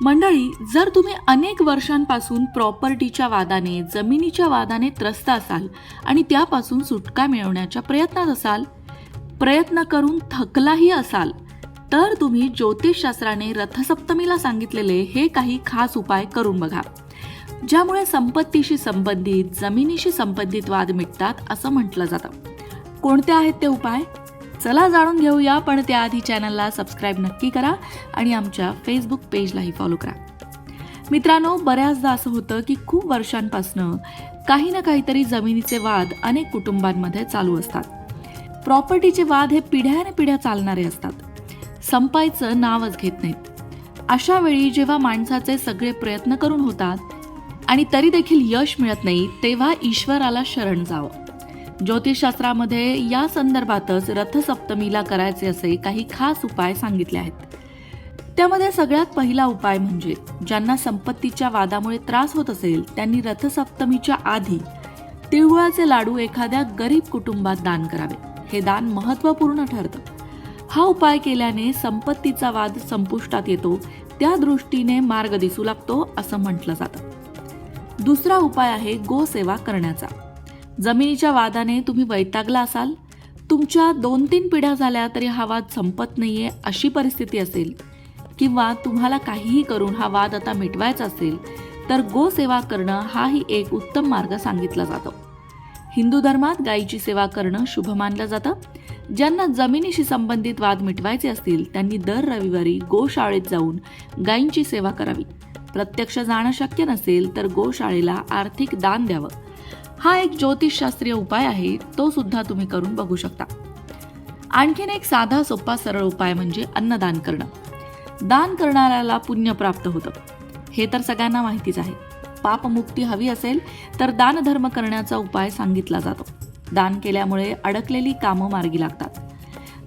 मंडळी जर तुम्ही अनेक वर्षांपासून प्रॉपर्टीच्या वादाने जमिनीच्या वादाने त्रस्त असाल आणि त्यापासून सुटका मिळवण्याच्या प्रयत्नात असाल प्रयत्न करून थकलाही असाल तर तुम्ही ज्योतिषशास्त्राने रथसप्तमीला सांगितलेले हे काही खास उपाय करून बघा ज्यामुळे संपत्तीशी संबंधित जमिनीशी संबंधित वाद मिटतात असं म्हटलं जातं. कोणते आहेत ते उपाय? चला जाणून घेऊया पण त्याआधी चॅनलला सबस्क्राईब नक्की करा आणि आमच्या फेसबुक पेजलाही फॉलो करा. मित्रांनो बऱ्याचदा असं होतं की खूप वर्षांपासनं काही ना काहीतरी जमिनीचे वाद अनेक कुटुंबांमध्ये चालू असतात. प्रॉपर्टीचे वाद हे पिढ्याने पिढ्या चालणारे असतात. संपायचं नावच घेत नाहीत. अशा वेळी जेव्हा माणसाचे सगळे प्रयत्न करून होतात आणि तरी देखील यश मिळत नाही तेव्हा ईश्वराला शरण जावं. ज्योतिषशास्त्रामध्ये या संदर्भातच रथसप्तमीला करायचे असे काही खास उपाय सांगितले आहेत. त्यामध्ये सगळ्यात पहिला उपाय म्हणजे ज्यांना संपत्तीच्या वादामुळे त्रास होत असेल त्यांनी रथसप्तमीच्या आधी तिळगुळाचे लाडू एखाद्या गरीब कुटुंबात दान करावे. हे दान महत्त्वपूर्ण ठरतं. हा उपाय केल्याने संपत्तीचा वाद संपुष्टात येतो त्या दृष्टीने मार्ग दिसू लागतो असं म्हटलं जातं. दुसरा उपाय आहे गोसेवा करण्याचा. जमिनीच्या वादाने तुम्ही वैतागला असाल तुमच्या दोन तीन पिढ्या झाल्या तरी हा वाद संपत नाहीये अशी परिस्थिती असेल. किंवा तुम्हाला काहीही करून हा वाद आता मिटवायचा असेल तर गोसेवा करणं हाही एक उत्तम मार्ग सांगितला जातो. हिंदू धर्मात गायीची सेवा करणं शुभ मानलं जातं. ज्यांना जमिनीशी संबंधित वाद मिटवायचे असतील त्यांनी दर रविवारी गोशाळेत जाऊन गायींची सेवा करावी. प्रत्यक्ष जाणं शक्य नसेल तर गोशाळेला आर्थिक दान द्यावं. हा एक ज्योतिषशास्त्रीय उपाय आहे तो सुद्धा तुम्ही करून बघू शकता. आणखीन एक साधा सोपा सरळ उपाय म्हणजे अन्नदान करणं. दान करणाऱ्याला पुण्य प्राप्त होतं. हे तर सगळ्यांना माहितीच आहे. पापमुक्ती हवी असेल तर दानधर्म करण्याचा उपाय सांगितला जातो. दान केल्यामुळे अडकलेली कामं मार्गी लागतात.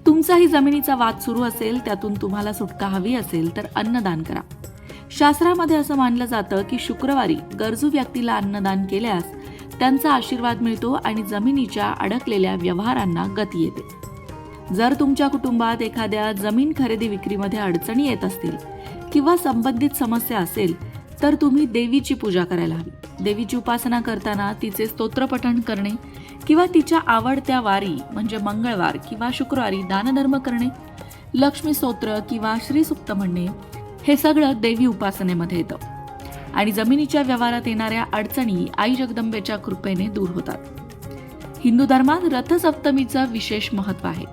तुमचाही जमिनीचा वाद सुरू असेल त्यातून तुम्हाला सुटका हवी असेल तर अन्नदान करा. शास्त्रामध्ये असं मानलं जातं की शुक्रवारी गरजू व्यक्तीला अन्नदान केल्यास त्यांचा आशीर्वाद मिळतो आणि जमिनीच्या अडकलेल्या व्यवहारांना गती येते. जर तुमच्या कुटुंबात एखाद्या जमीन खरेदी विक्रीमध्ये अडचणी येत असतील किंवा संबंधित समस्या असेल तर तुम्ही देवीची पूजा करायला हवी. देवीची उपासना करताना तिचे स्तोत्रपठण करणे किंवा तिच्या आवडत्या वारी म्हणजे मंगळवार किंवा शुक्रवारी दानधर्म करणे लक्ष्मी स्तोत्र किंवा श्रीसुक्त म्हणणे हे सगळं देवी उपासनेमध्ये येतं. आणि जमिनीच्या व्यवहारात येणाऱ्या अडचणी आई जगदंबेच्या कृपेने दूर होतात. हिंदू धर्मात रथसप्तमीचं विशेष महत्त्व आहे.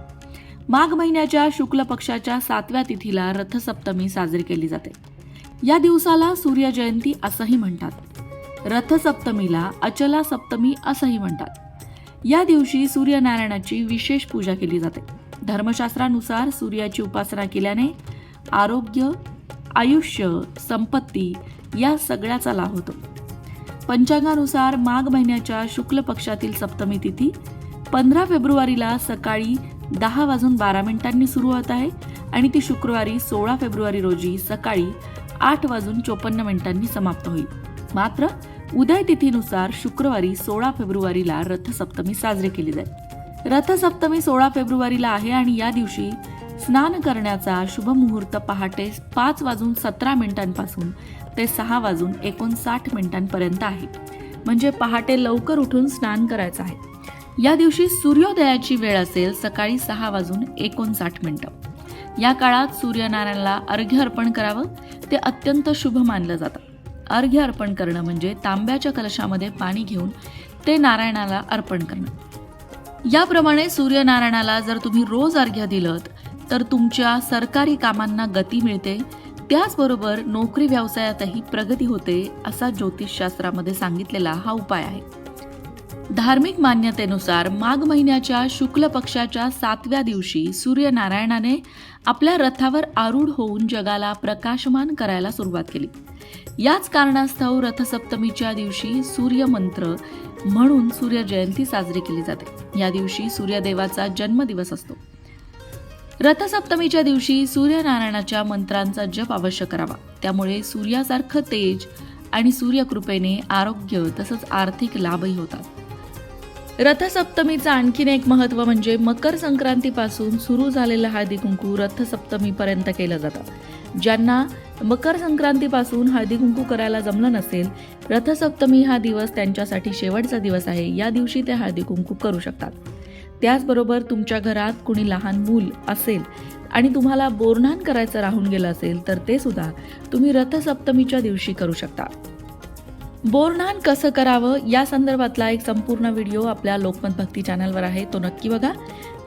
माघ महिन्याच्या शुक्ल पक्षाच्या सातव्या तिथीला रथसप्तमी साजरी केली जाते. या दिवसाला सूर्यजयंती असंही म्हणतात. रथसप्तमीला अचला सप्तमी असंही म्हणतात. या दिवशी सूर्यनारायणाची विशेष पूजा केली जाते. धर्मशास्त्रानुसार सूर्याची उपासना केल्याने आरोग्य आयुष्य संपत्ती या सगळ्याचा लाभ होतो. पंचांगानुसार माघ महिन्याच्या शुक्ल पक्षातील सप्तमी तिथी पंधरा फेब्रुवारीला सकाळी दहा वाजून बारा मिनिटांनी सुरू होत आहे आणि ती शुक्रवारी सोळा फेब्रुवारी रोजी सकाळी आठ वाजून चोपन्न मिनिटांनी समाप्त होईल. मात्र उदय तिथीनुसार शुक्रवारी सोळा फेब्रुवारीला रथसप्तमी साजरी केली जाईल. रथसप्तमी सोळा फेब्रुवारीला आहे आणि या दिवशी स्नान करण्याचा शुभ मुहूर्त पहाटे पाच वाजून सतरा मिनिटांपासून ते सहा वाजून एकोणसाठ मिनिटांपर्यंत आहे. म्हणजे पहाटे लवकर उठून स्नान करायचं आहे. या दिवशी सूर्योदयाची वेळ असेल सकाळी सहा वाजून एकोणसाठ मिनिटं. या काळात सूर्यनारायणाला अर्घ्य अर्पण करावं ते अत्यंत शुभ मानलं जातं. अर्घ्य अर्पण करणं म्हणजे तांब्याच्या कलशामध्ये पाणी घेऊन ते नारायणाला अर्पण करणं. याप्रमाणे सूर्यनारायणाला जर तुम्ही रोज अर्घ्य दिलं तर तुमच्या सरकारी कामांना गती मिळते. त्याचबरोबर नोकरी व्यवसायातही प्रगती होते असा ज्योतिषशास्त्रामध्ये सांगितलेला हा उपाय आहे. धार्मिक मान्यतेनुसार माघ महिन्याच्या शुक्ल पक्षाच्या सातव्या दिवशी सूर्यनारायणाने आपल्या रथावर आरूढ होऊन जगाला प्रकाशमान करायला सुरुवात केली. याच कारणास्तव रथसप्तमीच्या दिवशी सूर्यमंत्र म्हणून सूर्य जयंती साजरी केली जाते. या दिवशी सूर्यदेवाचा जन्मदिवस असतो. रथसप्तमीच्या दिवशी सूर्यनारायणाच्या मंत्रांचा जप अवश्य करावा. त्यामुळे सूर्यासारखं तेज आणि सूर्यकृपेने आरोग्य तसंच आर्थिक लाभही होतात. रथसप्तमीचं आणखीन एक महत्त्व म्हणजे मकर संक्रांतीपासून सुरू झालेलं हळदी कुंकू रथसप्तमीपर्यंत केलं जातं. ज्यांना मकर संक्रांतीपासून हळदी कुंकू करायला जमलं नसेल रथसप्तमी हा दिवस त्यांच्यासाठी शेवटचा दिवस आहे. या दिवशी ते हळदी कुंकू करू शकतात. त्याचबरोबर तुमच्या घरात कुणी लहान मूल असेल आणि तुम्हाला बोरणान करायचं राहून गेलं असेल तर ते सुद्धा तुम्ही रथसप्तमीच्या दिवशी करू शकता. बोरणान कसं करावं या संदर्भातला एक संपूर्ण व्हिडिओ आपल्या लोकमत भक्ती चॅनलवर आहे तो नक्की बघा.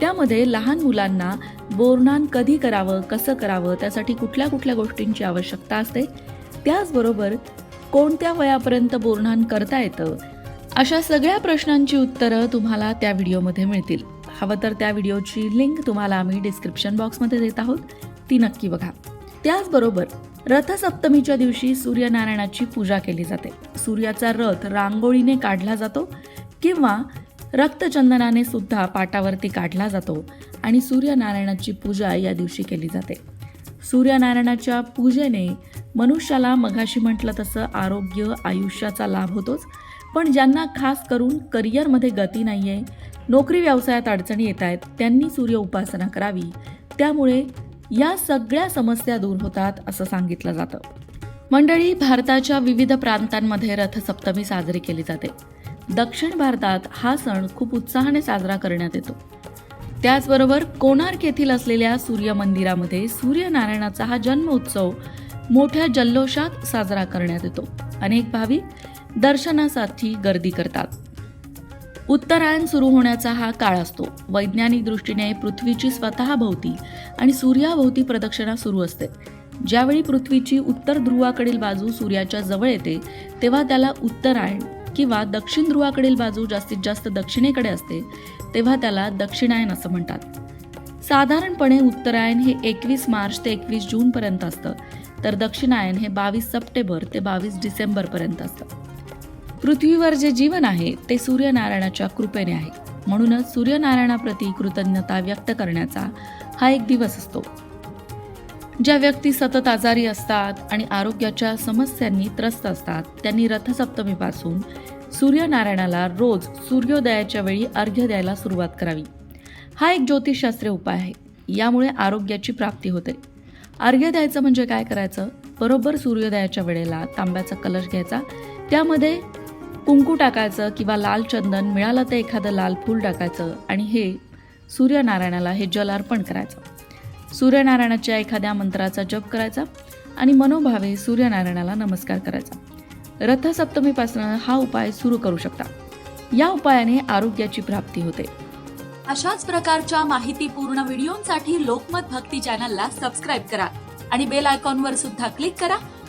त्यामध्ये लहान मुलांना बोरणान कधी करावं कसं करावं त्यासाठी कुठल्या कुठल्या गोष्टींची आवश्यकता असते. त्याचबरोबर कोणत्या वयापर्यंत बोरणान करता येतं अशा सगळ्या प्रश्नांची उत्तरं तुम्हाला त्या व्हिडिओमध्ये मिळतील. हवं तर त्या व्हिडिओची लिंक तुम्हाला आम्ही डिस्क्रिप्शन बॉक्समध्ये देत आहोत. ती नक्की बघा. त्याचबरोबर रथसप्तमीच्या दिवशी सूर्यनारायणाची पूजा केली जाते. सूर्याचा रथ रांगोळीने काढला जातो किंवा रक्तचंदनाने सुद्धा पाटावरती काढला जातो आणि सूर्यनारायणाची पूजा या दिवशी केली जाते. सूर्यनारायणाच्या पूजेने मनुष्याला मघाशी म्हटलं तसं आरोग्य आयुष्याचा लाभ होतोच. पण ज्यांना खास करून करिअरमध्ये गती नाही आहे नोकरी व्यवसायात अडचणी येत आहेत त्यांनी सूर्य उपासना करावी. त्यामुळे या सगळ्या समस्या दूर होतात असं सांगितलं जातं. मंडळी भारताच्या विविध प्रांतांमध्ये रथसप्तमी साजरी केली जाते. दक्षिण भारतात हा सण खूप उत्साहाने साजरा करण्यात येतो. त्याचबरोबर कोणार्क येथील असलेल्या सूर्य मंदिरामध्ये सूर्यनारायणाचा हा जन्म उत्सव मोठ्या जल्लोषात साजरा करण्यात येतो. अनेक भाविक दर्शनासाठी गर्दी करतात. उत्तरायण सुरू होण्याचा हा काळ असतो. वैज्ञानिक दृष्टीने पृथ्वीची स्वतः भोवती आणि सूर्याभोवती प्रदक्षिणा सुरू असते. ज्यावेळी पृथ्वीची उत्तर ध्रुवाकडील बाजू सूर्याच्या जवळ येते तेव्हा त्याला उत्तरायण किंवा दक्षिण ध्रुवाकडील बाजू जास्तीत जास्त दक्षिणेकडे असते तेव्हा त्याला दक्षिणायन असं म्हणतात. साधारणपणे उत्तरायण हे एकवीस मार्च ते एकवीस जून पर्यंत असतं तर दक्षिणायन हे बावीस सप्टेंबर ते बावीस डिसेंबर पर्यंत असतं. पृथ्वीवर जे जीवन आहे ते सूर्यनारायणाच्या कृपेने आहे. म्हणूनच सूर्यनारायणाप्रती कृतज्ञता व्यक्त करण्याचा हा एक दिवस असतो. ज्या व्यक्ती सतत आजारी असतात आणि आरोग्याच्या समस्यांनी त्रस्त असतात त्यांनी रथसप्तमीपासून सूर्यनारायणाला रोज सूर्योदयाच्या वेळी अर्घ्य द्यायला सुरुवात करावी. हा एक ज्योतिषशास्त्रीय उपाय आहे. यामुळे आरोग्याची प्राप्ती होते. अर्घ्य द्यायचं म्हणजे काय करायचं? बरोबर सूर्योदयाच्या वेळेला तांब्याचा कलश घ्यायचा. त्यामध्ये कुंकू टाकायचं किंवा लाल चंदन मिळालं तर एखादं लाल फूल टाकायचं आणि हे सूर्यनारायणाला हे जल अर्पण करायचं. सूर्यनारायणाच्या एखाद्या मंत्राचा जप करायचा आणि मनोभावे सूर्यनारायणाला नमस्कार करायचा. रथसप्तमीपासून हा उपाय सुरू करू शकता. या उपायाने आरोग्याची प्राप्ती होते. अशाच प्रकारच्या माहितीपूर्ण व्हिडिओंसाठी लोकमत भक्ती चॅनलला सबस्क्राईब करा आणि बेल आयकॉनवर सुद्धा क्लिक करा.